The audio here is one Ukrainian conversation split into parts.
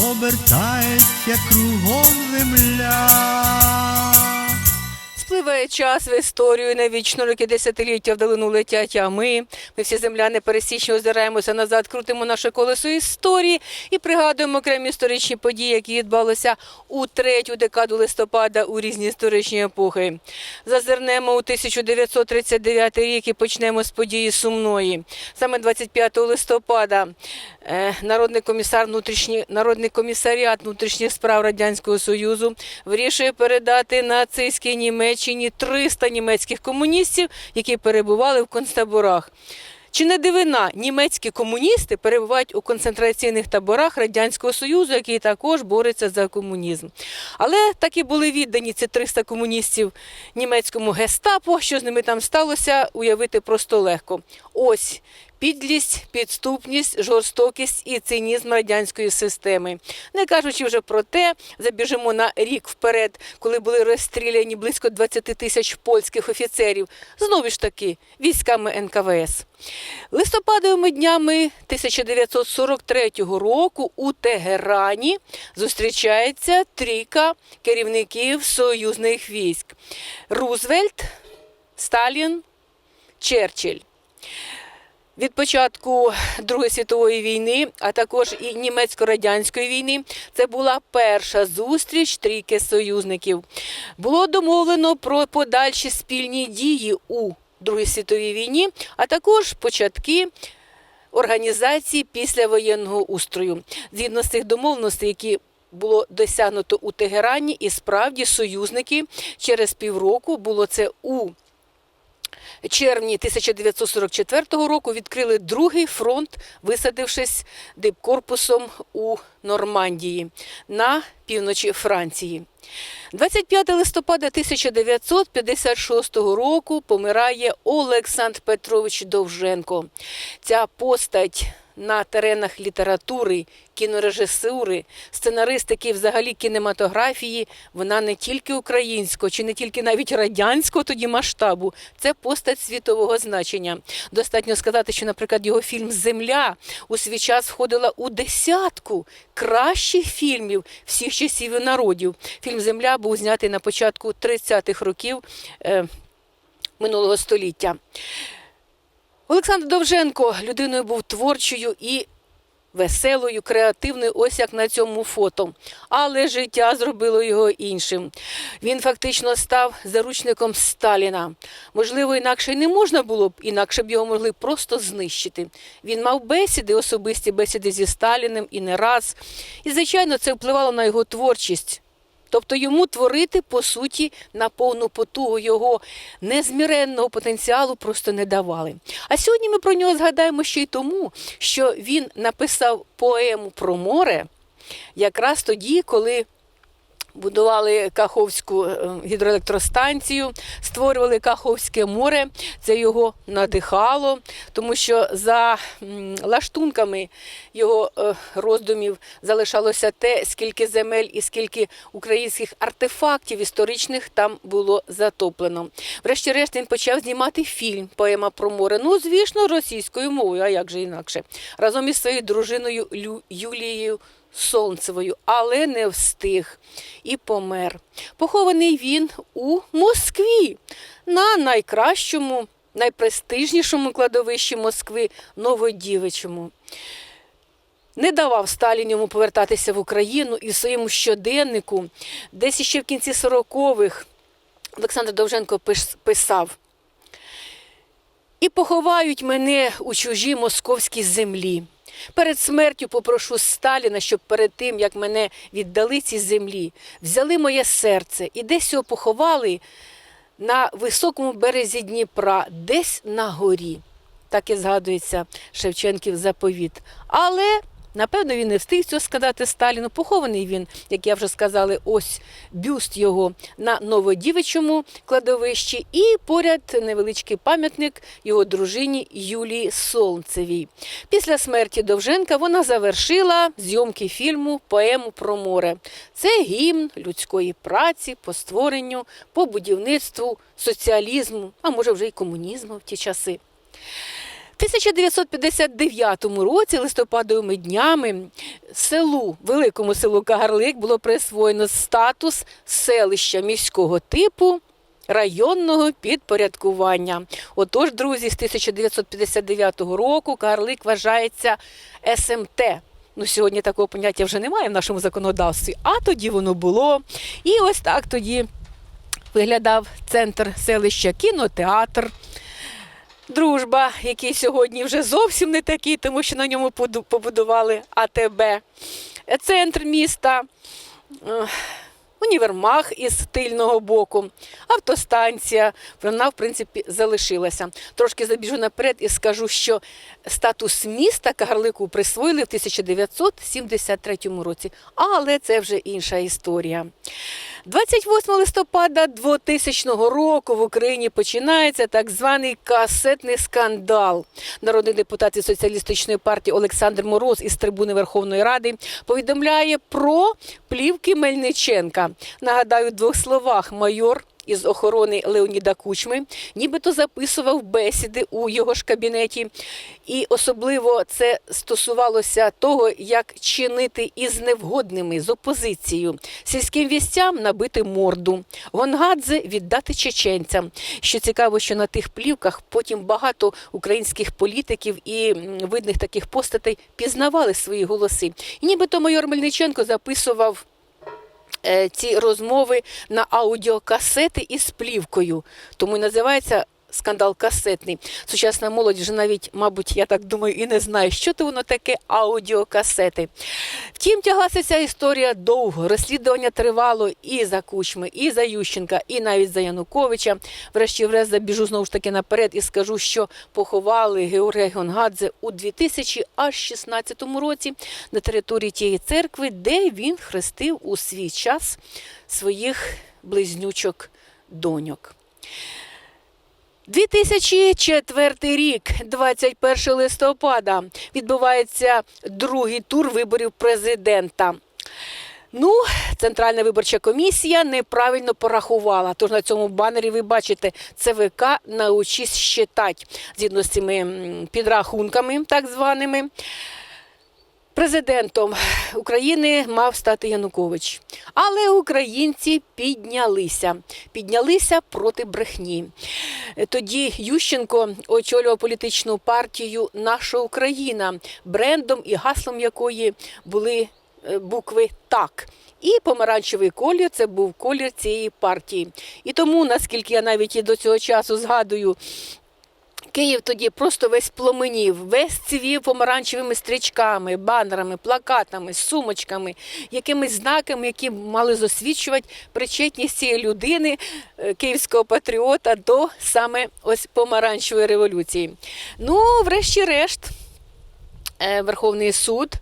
обертається кругом земля. Спливає час в історію, навічно роки десятиліття вдалину летять, а ми, ми всі земляни пересічні озираємося назад, крутимо наше колесо історії і пригадуємо окремі історичні події, які відбулися у третю декаду листопада у різні історичні епохи. Зазирнемо у 1939 рік і почнемо з події сумної. Саме 25 листопада народний комісар внутрішні, народний комісаріат внутрішніх справ Радянського Союзу вирішує передати нацистській Німеччині 300 німецьких комуністів, які перебували в концтаборах. Чи не дивина, німецькі комуністи перебувають у концентраційних таборах Радянського Союзу, який також бореться за комунізм. Але так і були віддані ці 300 комуністів німецькому гестапо. Що з ними там сталося, уявити просто легко. Ось підлість, підступність, жорстокість і цинізм радянської системи. Не кажучи вже про те, забіжимо на рік вперед, коли були розстріляні близько 20 тисяч польських офіцерів, знову ж таки військами НКВС. Листопадовими днями 1943 року у Тегерані зустрічається трійка керівників союзних військ: Рузвельт, Сталін, Черчилль. Від початку Другої світової війни, а також і німецько-радянської війни, це була перша зустріч трійки союзників. Було домовлено про подальші спільні дії у Другій світовій війні, а також початки організації післявоєнного устрою. Згідно з цих домовленостей, які було досягнуто у Тегерані, і справді союзники через півроку було це у червні 1944 року відкрили другий фронт, висадившись дипкорпусом у Нормандії на півночі Франції. 25 листопада 1956 року помирає Олександр Петрович Довженко. Ця постать на теренах літератури, кінорежисури, сценаристики, взагалі кінематографії, вона не тільки українського, чи не тільки навіть радянського тоді масштабу, це постать світового значення. Достатньо сказати, що, наприклад, його фільм Земля у свій час входила у десятку кращих фільмів всіх часів і народів. Фільм Земля був знятий на початку 30-х років е, минулого століття. Олександр Довженко людиною був творчою і веселою, креативною, ось як на цьому фото. Але життя зробило його іншим. Він фактично став заручником Сталіна. Можливо, інакше й не можна було б, інакше б його могли просто знищити. Він мав бесіди, особисті бесіди зі Сталіним і не раз. І, звичайно, це впливало на його творчість. Тобто йому творити, по суті, на повну потугу його незміренного потенціалу просто не давали. А сьогодні ми про нього згадаємо ще й тому, що він написав поему про море якраз тоді, коли будували Каховську е, гідроелектростанцію, створювали Каховське море. Це його надихало, тому що за лаштунками його е, роздумів залишалося те, скільки земель і скільки українських артефактів історичних там було затоплено. Врешті-решт він почав знімати фільм Поема про море. Ну, звісно, російською мовою, а як же інакше, разом із своєю дружиною Лю- Юлією Сонцевою, але не встиг і помер. Похований він у Москві на найкращому, найпрестижнішому кладовищі Москви Новодівичому. Не давав Сталін йому повертатися в Україну і в своєму щоденнику, десь іще в кінці 40-х Олександр Довженко писав. І поховають мене у чужій московській землі. Перед смертю попрошу Сталіна, щоб перед тим, як мене віддали ці землі, взяли моє серце і десь його поховали на високому березі Дніпра, десь на горі. Так і згадується Шевченків заповіт. Але Напевно, він не встиг цього сказати Сталіну. Похований він, як я вже сказала, ось бюст його на Новодівичому кладовищі, і поряд невеличкий пам'ятник його дружині Юлії Солнцевій. Після смерті Довженка вона завершила зйомки фільму Поему про море. Це гімн людської праці по створенню, по будівництву соціалізму, а може вже й комунізму в ті часи. В 1959 році листопадовими днями селу, великому селу Кагарлик було присвоєно статус селища міського типу районного підпорядкування. Отож, друзі, з 1959 року Кагарлик вважається СМТ. Ну, сьогодні такого поняття вже немає в нашому законодавстві, а тоді воно було. І ось так тоді виглядав центр селища кінотеатр. Дружба, який сьогодні вже зовсім не такий, тому що на ньому побудували АТБ. Центр міста, е, універмаг із тильного боку, автостанція. Вона, в принципі, залишилася. Трошки забіжу наперед і скажу, що статус міста Кагарлику присвоїли в 1973 році, але це вже інша історія. 28 листопада 2000 року в Україні починається так званий касетний скандал. Народний депутат із соціалістичної партії Олександр Мороз із трибуни Верховної Ради повідомляє про плівки Мельниченка. Нагадаю, в двох словах майор. Із охорони Леоніда Кучми, нібито записував бесіди у його ж кабінеті, і особливо це стосувалося того, як чинити із невгодними з опозицією, сільським вістям набити морду, гонгадзе віддати чеченцям. Що цікаво, що на тих плівках потім багато українських політиків і видних таких постатей пізнавали свої голоси. І нібито майор Мельниченко записував ці розмови на аудіокасети із плівкою. Тому і називається скандал касетний. Сучасна молодь вже навіть, мабуть, я так думаю, і не знає, що то воно таке аудіокасети. Втім, тяглася ця історія довго. Розслідування тривало і за Кучми, і за Ющенка, і навіть за Януковича. Врешті-врешт забіжу знову ж таки наперед і скажу, що поховали Георгія Гонгадзе у 2016 році на території тієї церкви, де він хрестив у свій час своїх близнючок доньок. 2004 рік, 21 листопада, відбувається другий тур виборів президента. Ну, Центральна виборча комісія неправильно порахувала. Тож на цьому банері ви бачите ЦВК научись щитать згідно з цими підрахунками, так званими. Президентом України мав стати Янукович. Але українці піднялися. Піднялися проти брехні. Тоді Ющенко очолював політичну партію Наша Україна, брендом і гаслом якої були е, букви Так. І помаранчевий колір це був колір цієї партії. І тому, наскільки я навіть і до цього часу згадую, Київ тоді просто весь пломенів, весь цвів помаранчевими стрічками, банерами, плакатами, сумочками, якимись знаками, які мали засвідчувати причетність цієї людини, е, київського патріота, до саме ось помаранчевої революції. Ну, врешті-решт. Е, Верховний суд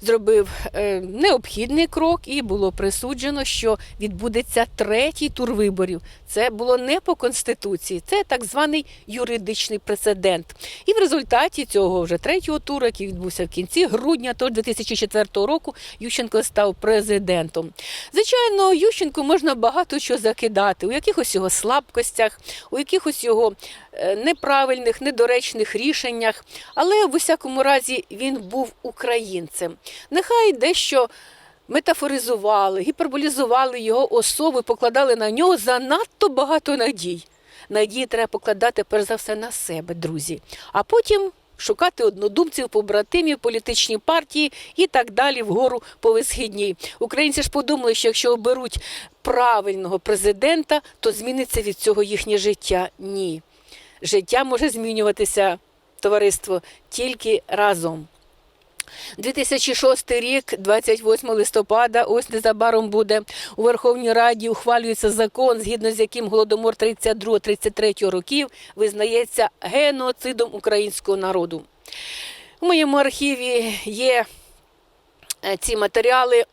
зробив е, необхідний крок і було присуджено, що відбудеться третій тур виборів. Це було не по конституції, це так званий юридичний прецедент. І в результаті цього вже третього туру, який відбувся в кінці грудня тож 2004 року, Ющенко став президентом. Звичайно, Ющенку можна багато що закидати у якихось його слабкостях, у якихось його е, неправильних, недоречних рішеннях, але в усякому разі він був українцем. Нехай дещо метафоризували, гіперболізували його особу, і покладали на нього занадто багато надій. Надії треба покладати перш за все на себе, друзі, а потім шукати однодумців, побратимів, політичні партії і так далі вгору по висхідній. Українці ж подумали, що якщо оберуть правильного президента, то зміниться від цього їхнє життя. Ні. Життя може змінюватися, товариство, тільки разом. 2006 рік, 28 листопада, ось незабаром буде у Верховній Раді ухвалюється закон, згідно з яким голодомор 32-33 років визнається геноцидом українського народу. У моєму архіві є е, ці матеріали.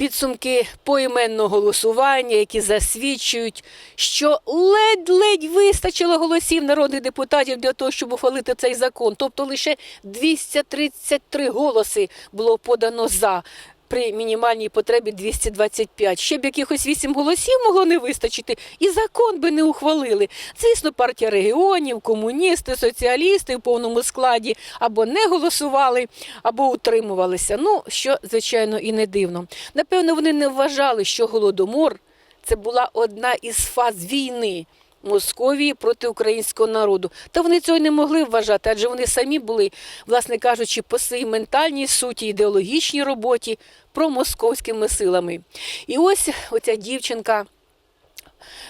Підсумки поіменного голосування, які засвідчують, що ледь-ледь вистачило голосів народних депутатів для того, щоб ухвалити цей закон. Тобто лише 233 голоси було подано за. При мінімальній потребі 225. Ще б якихось 8 голосів могло не вистачити, і закон би не ухвалили. Звісно, партія регіонів, комуністи, соціалісти в повному складі або не голосували, або утримувалися. Ну, що, звичайно, і не дивно. Напевно, вони не вважали, що голодомор це була одна із фаз війни. Московії проти українського народу. Та вони цього не могли вважати, адже вони самі були, власне кажучи, по своїй ментальній суті, ідеологічній роботі промосковськими силами. І ось оця дівчинка,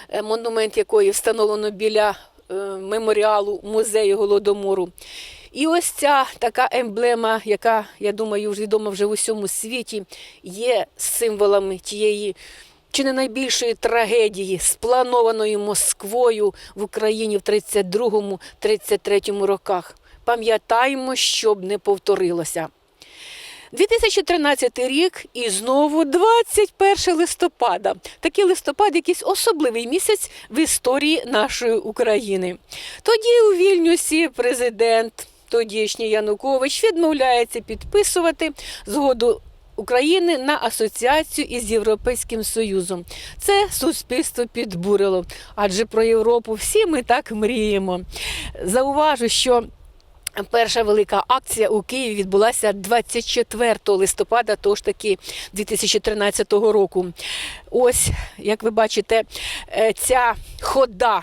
е, монумент якої встановлено біля е, меморіалу музею Голодомору. І ось ця така емблема, яка, я думаю, відома вже в усьому світі, є символами тієї чи не найбільшої трагедії, спланованої Москвою в Україні в 32-33 роках. Пам'ятаємо, щоб не повторилося. 2013 рік і знову 21 листопада. Такий листопад якийсь особливий місяць в історії нашої України. Тоді у Вільнюсі президент тодішній Янукович відмовляється підписувати згоду України на асоціацію із Європейським Союзом. Це суспільство підбурило, адже про Європу всі ми так мріємо. Зауважу, що Перша велика акція у Києві відбулася 24 листопада, того ж таки 2013 року. Ось, як ви бачите, е, ця хода.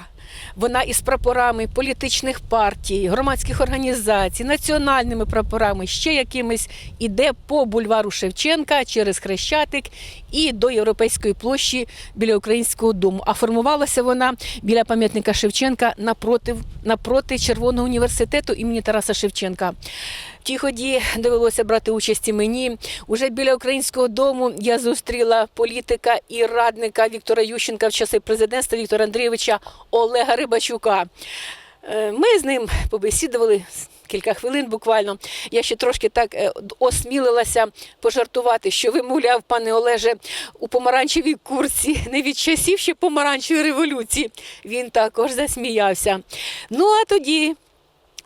Вона із прапорами політичних партій, громадських організацій, національними прапорами, ще якимись іде по бульвару Шевченка через Хрещатик і до Європейської площі біля українського дому. А формувалася вона біля пам'ятника Шевченка напроти, напроти Червоного університету імені Тараса Шевченка. В тій ході довелося брати участь і мені. Уже біля українського дому я зустріла політика і радника Віктора Ющенка в часи президентства Віктора Андрійовича Олега Рибачука. Е, Ми з ним побесідували кілька хвилин буквально. Я ще трошки так е, осмілилася пожартувати, що ви, мовляв, пане Олеже, у помаранчевій курці, не від часів ще помаранчевої революції. Він також засміявся. Ну а тоді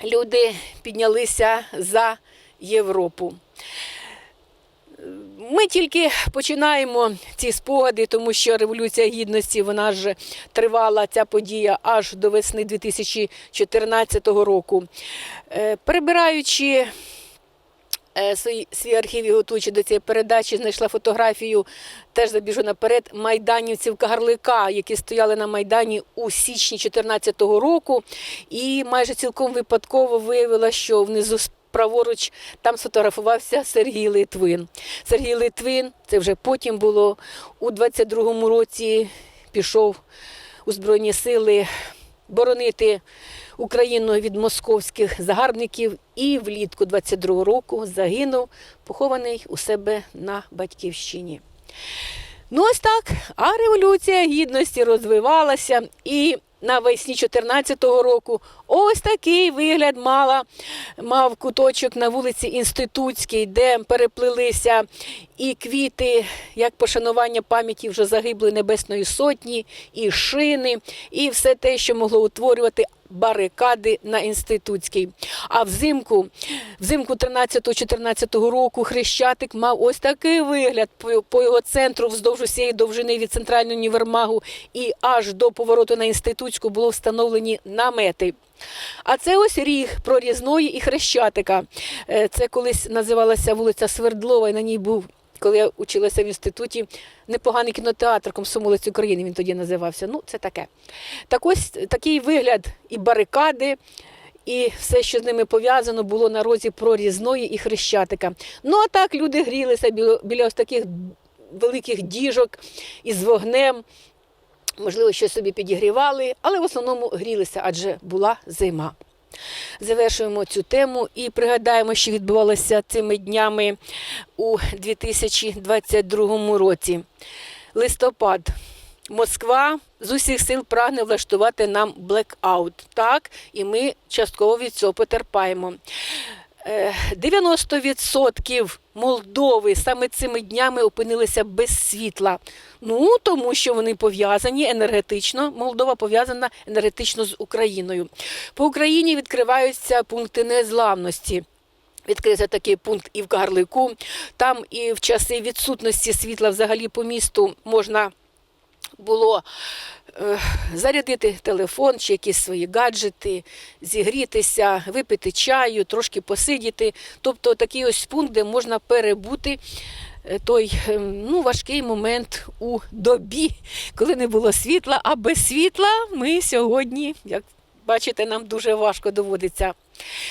люди піднялися за Європу. Ми тільки починаємо ці спогади, тому що революція гідності вона ж тривала ця подія аж до весни 2014 року. Е, Перебираючи свій, свій архів готуючи до цієї передачі, знайшла фотографію, теж забіжу наперед, майданівців Кагарлика, які стояли на Майдані у січні 2014 року. І майже цілком випадково виявила, що внизу праворуч там сфотографувався Сергій Литвин. Сергій Литвин, це вже потім було у 22-му році, пішов у Збройні сили боронити Україну від московських загарбників. І влітку 22-го року загинув, похований у себе на батьківщині. Ну ось так, а революція гідності розвивалася. І навесні 14-го року ось такий вигляд мала, мав куточок на вулиці Інститутській, де переплилися і квіти, як пошанування пам'яті вже загиблої Небесної Сотні, і шини, і все те, що могло утворювати барикади на інститутській. А взимку, взимку 13-14 року Хрещатик мав ось такий вигляд по, його центру вздовж усієї довжини від центрального універмагу і аж до повороту на інститутську було встановлені намети. А це ось ріг прорізної і хрещатика. Е, Це колись називалася вулиця Свердлова, і на ній був. Коли я училася в інституті, непоганий кінотеатр Комсомолець України, він тоді називався. Ну, це таке. Так ось такий вигляд і барикади, і все, що з ними пов'язано, було на розі прорізної і хрещатика. Ну, а так люди грілися біля ось таких великих діжок із вогнем. Можливо, щось собі підігрівали, але в основному грілися, адже була зима. Завершуємо цю тему і пригадаємо, що відбувалося цими днями у 2022 році. Листопад. Москва з усіх сил прагне влаштувати нам блекаут. Так, і ми частково від цього потерпаємо. Е, 90% Молдови саме цими днями опинилися без світла. Ну тому що вони пов'язані енергетично. Молдова пов'язана енергетично з Україною. По Україні відкриваються пункти незламності. Відкрився такий пункт і в Карлику. Там і в часи відсутності світла взагалі по місту можна було е, зарядити телефон чи якісь свої гаджети, зігрітися, випити чаю, трошки посидіти. Тобто такий ось пункт, де можна перебути е, той е, ну, важкий момент у добі, коли не було світла, а без світла ми сьогодні, як бачите, нам дуже важко доводиться.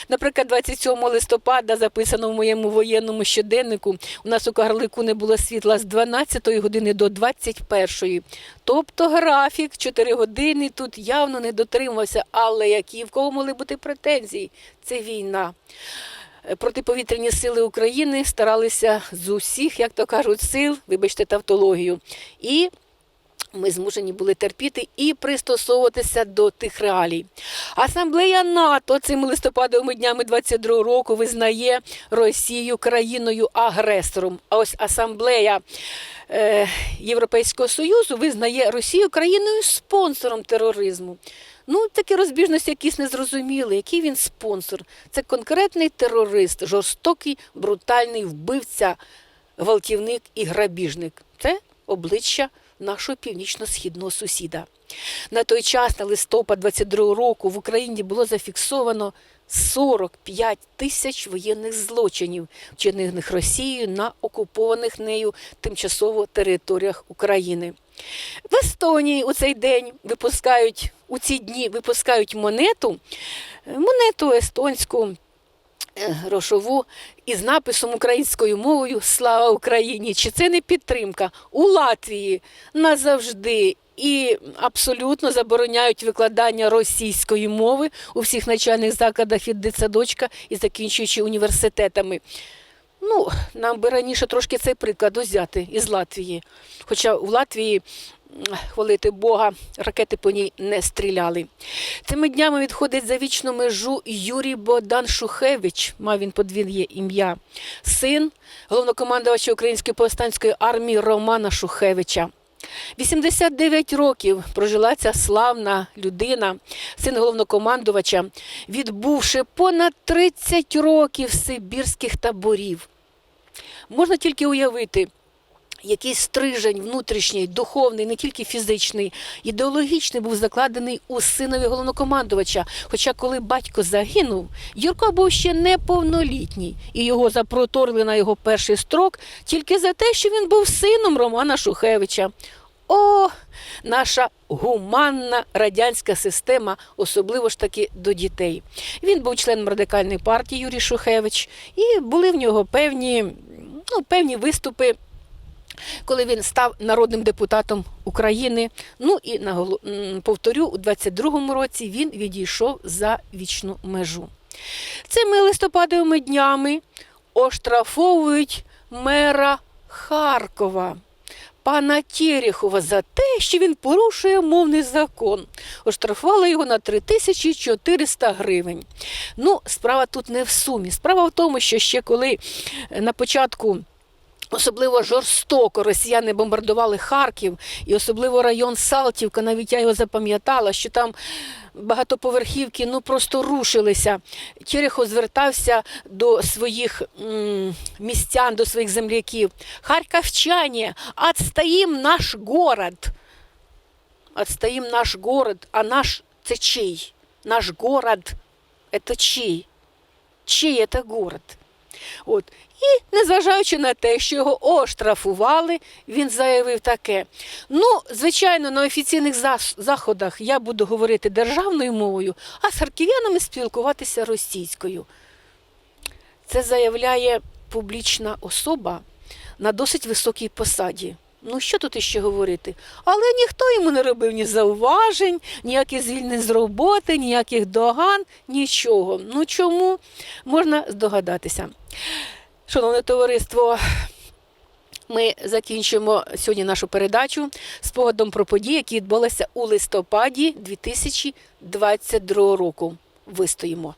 Наприклад, 27 листопада записано в моєму воєнному щоденнику. У нас у Карлику не було світла з 12 години до 21. Тобто графік 4 години тут явно не дотримався. Але які в кого могли бути претензії? Це війна. Е, Протиповітряні сили України старалися з усіх, як то кажуть, сил, вибачте, тавтологію. І ми змушені були терпіти і пристосовуватися до тих реалій. Асамблея НАТО цими листопадовими днями 22 року визнає Росію країною-агресором. А ось асамблея е, Європейського Союзу визнає Росію країною-спонсором тероризму. Ну, такі розбіжності якісь незрозуміли. Який він спонсор? Це конкретний терорист, жорстокий, брутальний вбивця, гвалтівник і грабіжник. Це обличчя нашого північно-східного сусіда. На той час, на листопад 22 року, в Україні було зафіксовано 45 тисяч воєнних злочинів, вчинених Росією на окупованих нею тимчасово територіях України. В Естонії у цей день випускають у ці дні випускають монету, монету естонську грошову із написом українською мовою Слава Україні! Чи це не підтримка? У Латвії назавжди і абсолютно забороняють викладання російської мови у всіх навчальних закладах від дитсадочка і закінчуючи університетами. Ну, нам би раніше трошки цей приклад узяти із Латвії. Хоча в Латвії, хвалити Бога, ракети по ній не стріляли. Цими днями відходить за вічну межу Юрій Богдан Шухевич, мав він подвір'є ім'я, син головнокомандувача Української повстанської армії Романа Шухевича. 89 років прожила ця славна людина, син головнокомандувача, відбувши понад 30 років сибірських таборів. Можна тільки уявити, який стрижень внутрішній, духовний, не тільки фізичний, ідеологічний був закладений у синові головнокомандувача. Хоча, коли батько загинув, Юрко був ще неповнолітній, і його запроторили на його перший строк тільки за те, що він був сином Романа Шухевича. О, наша гуманна радянська система, особливо ж таки до дітей. Він був членом радикальної партії Юрій Шухевич, і були в нього певні, ну, певні виступи коли він став народним депутатом України. Ну і повторю, у 22-му році він відійшов за вічну межу. Цими листопадовими днями оштрафовують мера Харкова. Пана Терехова за те, що він порушує мовний закон. Оштрафували його на 3400 гривень. Ну, справа тут не в сумі. Справа в тому, що ще коли на початку Особливо жорстоко росіяни бомбардували Харків, і особливо район Салтівка. Навіть я його запам'ятала, що там багатоповерхівки ну просто рушилися. Терехов звертався до своїх м, містян, до своїх земляків. Харківчані, отстоїм наш город. Отстоїм наш город, а наш це чий? Наш город це чий? Чий це город? От. І незважаючи на те, що його оштрафували, він заявив таке. Ну, звичайно, на офіційних заходах я буду говорити державною мовою, а з харків'янами спілкуватися російською. Це заявляє публічна особа на досить високій посаді. Ну, що тут іще говорити? Але ніхто йому не робив ні зауважень, ніяких звільнень з роботи, ніяких доган, нічого. Ну чому можна здогадатися? Шановне товариство, ми закінчуємо сьогодні нашу передачу спогадом про події, які відбулися у листопаді 2022 року. Вистоїмо.